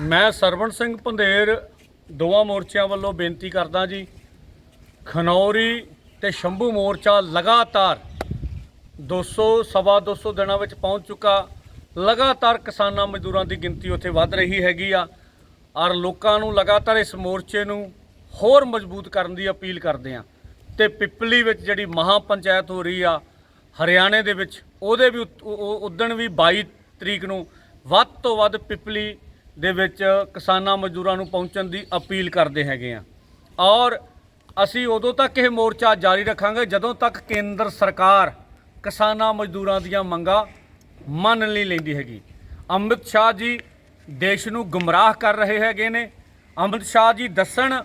ਮੈਂ ਸਰਵਣ ਸਿੰਘ ਪੰਧੇਰ ਦੋਵਾਂ ਮੋਰਚਿਆਂ ਵੱਲੋਂ ਬੇਨਤੀ ਕਰਦਾ ਜੀ, ਖਨੌਰੀ ਤੇ ਸ਼ੰਭੂ ਮੋਰਚਾ ਲਗਾਤਾਰ 200 ਸਵਾ 200 ਦਿਨਾਂ ਵਿੱਚ ਪਹੁੰਚ ਚੁੱਕਾ। ਲਗਾਤਾਰ ਕਿਸਾਨਾਂ ਮਜ਼ਦੂਰਾਂ ਦੀ ਗਿਣਤੀ ਉੱਥੇ ਵੱਧ ਰਹੀ ਹੈਗੀ ਆ ਔਰ ਲੋਕਾਂ ਨੂੰ ਲਗਾਤਾਰ ਇਸ ਮੋਰਚੇ ਨੂੰ ਹੋਰ ਮਜ਼ਬੂਤ ਕਰਨ ਦੀ ਅਪੀਲ ਕਰਦੇ ਆ। ਤੇ ਪਿੱਪਲੀ ਵਿੱਚ ਜਿਹੜੀ ਮਹਾ ਪੰਚਾਇਤ ਹੋ ਰਹੀ ਆ, ਹਰਿਆਣੇ ਦੇ ਵਿੱਚ, ਉਹਦੇ ਵੀ ਉਤ- ਉਦਣ ਵੀ 22 ਤਰੀਕ ਨੂੰ ਵੱਧ ਤੋਂ ਵੱਧ ਪਿੱਪਲੀ ਦੇ ਵਿੱਚ ਕਿਸਾਨਾਂ ਮਜ਼ਦੂਰਾਂ ਨੂੰ ਪਹੁੰਚਣ ਦੀ ਅਪੀਲ ਕਰਦੇ ਹੈਗੇ ਆ। ਔਰ ਅਸੀਂ ਉਦੋਂ ਤੱਕ ਇਹ ਮੋਰਚਾ ਜਾਰੀ ਰੱਖਾਂਗੇ ਜਦੋਂ ਤੱਕ ਕੇਂਦਰ ਸਰਕਾਰ ਕਿਸਾਨਾਂ ਮਜ਼ਦੂਰਾਂ ਦੀਆਂ ਮੰਗਾਂ ਮੰਨ ਨਹੀਂ ਲੈਂਦੀ ਹੈਗੀ। ਅੰਮ੍ਰਿਤ ਸ਼ਾਹ ਜੀ ਦੇਸ਼ ਨੂੰ ਗੁੰਮਰਾਹ ਕਰ ਰਹੇ ਹੈਗੇ ਨੇ। ਅਮਿਤ ਸ਼ਾਹ ਜੀ ਦੱਸਣ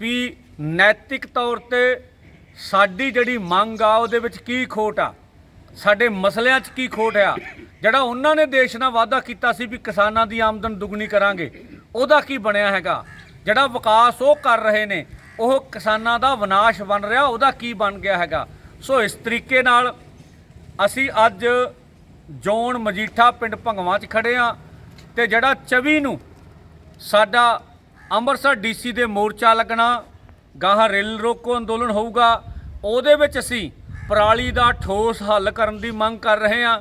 ਵੀ ਨੈਤਿਕ ਤੌਰ ਤੇ ਸਾਡੀ ਜਿਹੜੀ ਮੰਗ ਆ, ਉਹਦੇ ਵਿੱਚ ਕੀ ਖੋਟ ਆ? ਸਾਡੇ ਮਸਲਿਆਂ 'ਚ ਕੀ ਖੋਟ ਆ? ਜਿਹੜਾ ਉਹਨਾਂ ਨੇ ਦੇਸ਼ ਨਾਲ ਵਾਅਦਾ ਕੀਤਾ ਸੀ ਵੀ ਕਿਸਾਨਾਂ ਦੀ ਆਮਦਨ ਦੁੱਗਣੀ ਕਰਾਂਗੇ, ਉਹਦਾ ਕੀ ਬਣਿਆ ਹੈਗਾ? ਜਿਹੜਾ ਵਿਕਾਸ ਉਹ ਕਰ ਰਹੇ ਨੇ, ਉਹ ਕਿਸਾਨਾਂ ਦਾ ਵਿਨਾਸ਼ ਬਣ ਰਿਹਾ, ਉਹਦਾ ਕੀ ਬਣ ਗਿਆ ਹੈਗਾ? ਸੋ ਇਸ ਤਰੀਕੇ ਨਾਲ ਅਸੀਂ ਅੱਜ ਜੋਨ ਮਜੀਠਾ ਪਿੰਡ ਭੰਗਵਾਂ 'ਚ ਖੜੇ ਆ ਤੇ ਜਿਹੜਾ 24 ਨੂੰ ਸਾਡਾ ਅੰਮ੍ਰਿਤਸਰ ਡੀਸੀ ਦੇ ਮੋਰਚਾ ਲੱਗਣਾ, ਗਾਹ ਰੇਲ ਰੋਕੋ ਅੰਦੋਲਨ ਹੋਊਗਾ, ਉਹਦੇ ਵਿੱਚ ਅਸੀਂ ਪਰਾਲੀ ਦਾ ਠੋਸ ਹੱਲ ਕਰਨ ਦੀ ਮੰਗ ਕਰ ਰਹੇ ਹਾਂ।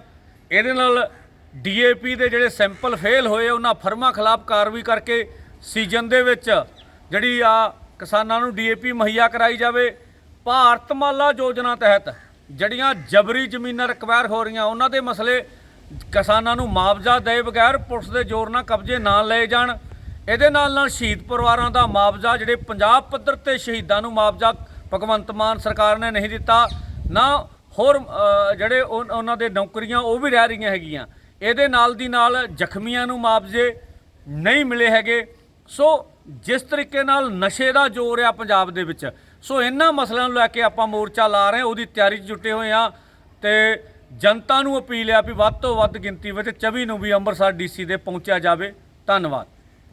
ਇਹਦੇ ਨਾਲ ਡੀਏਪੀ ਦੇ ਜਿਹੜੇ ਸੈਂਪਲ ਫੇਲ ਹੋਏ ਉਹਨਾਂ ਫਰਮਾਂ ਖਿਲਾਫ ਕਾਰਵਾਈ ਕਰਕੇ ਸੀਜ਼ਨ ਦੇ ਵਿੱਚ ਜਿਹੜੀ ਆ ਕਿਸਾਨਾਂ ਨੂੰ ਡੀਏਪੀ ਮੁਹੱਈਆ ਕਰਾਈ ਜਾਵੇ। ਭਾਰਤਮਾਲਾ ਯੋਜਨਾ ਤਹਿਤ ਜਿਹੜੀਆਂ ਜਬਰੀ ਜ਼ਮੀਨਾਂ ਰਿਕਵਾਇਰ ਹੋ ਰਹੀਆਂ, ਉਹਨਾਂ ਦੇ ਮਸਲੇ ਕਿਸਾਨਾਂ ਨੂੰ ਮੁਆਵਜ਼ਾ ਦੇ ਬਗੈਰ ਪੁਲਿਸ ਦੇ ਜ਼ੋਰ ਨਾਲ ਕਬਜ਼ੇ ਨਾ ਲਏ ਜਾਣ। ਇਹਦੇ ਨਾਲ ਨਾਲ ਸ਼ਹੀਦ ਪਰਿਵਾਰਾਂ ਦਾ ਮੁਆਵਜ਼ਾ, ਜਿਹੜੇ ਪੰਜਾਬ ਪੱਧਰ ਤੇ ਸ਼ਹੀਦਾਂ ਨੂੰ ਮੁਆਵਜ਼ਾ ਭਗਵੰਤ ਮਾਨ ਸਰਕਾਰ ਨੇ ਨਹੀਂ ਦਿੱਤਾ। ਨਾ ਹੋਰ ਜਿਹੜੇ ਉਨ- ਉਹਨਾਂ ਦੇ ਨੌਕਰੀਆਂ ਉਹ ਵੀ ਰਹਿ ਰਹੀਆਂ ਹੈਗੀਆਂ। ਇਹਦੇ ਨਾਲ ਦੀ ਨਾਲ ਜ਼ਖਮੀਆਂ ਨੂੰ ਮੁਆਵਜ਼ੇ ਨਹੀਂ ਮਿਲੇ ਹੈਗੇ। ਸੋ ਜਿਸ ਤਰੀਕੇ ਨਾਲ ਨਸ਼ੇ ਦਾ ਜ਼ੋਰ ਆ ਪੰਜਾਬ ਦੇ ਵਿੱਚ, ਸੋ ਇਹਨਾਂ ਮਸਲਿਆਂ ਨੂੰ ਲੈ ਕੇ ਆਪਾਂ ਮੋਰਚਾ ਲਾ ਰਹੇ ਹਾਂ, ਉਹਦੀ ਤਿਆਰੀ 'ਚ ਜੁਟੇ ਹੋਏ ਆ ਤੇ ਜਨਤਾ ਨੂੰ ਅਪੀਲ ਆ ਵੀ ਵੱਧ ਤੋਂ ਵੱਧ ਗਿਣਤੀ ਵਿੱਚ 24 ਨੂੰ ਵੀ ਅੰਮ੍ਰਿਤਸਰ ਡੀਸੀ ਦੇ ਪਹੁੰਚਿਆ ਜਾਵੇ। ਧੰਨਵਾਦ।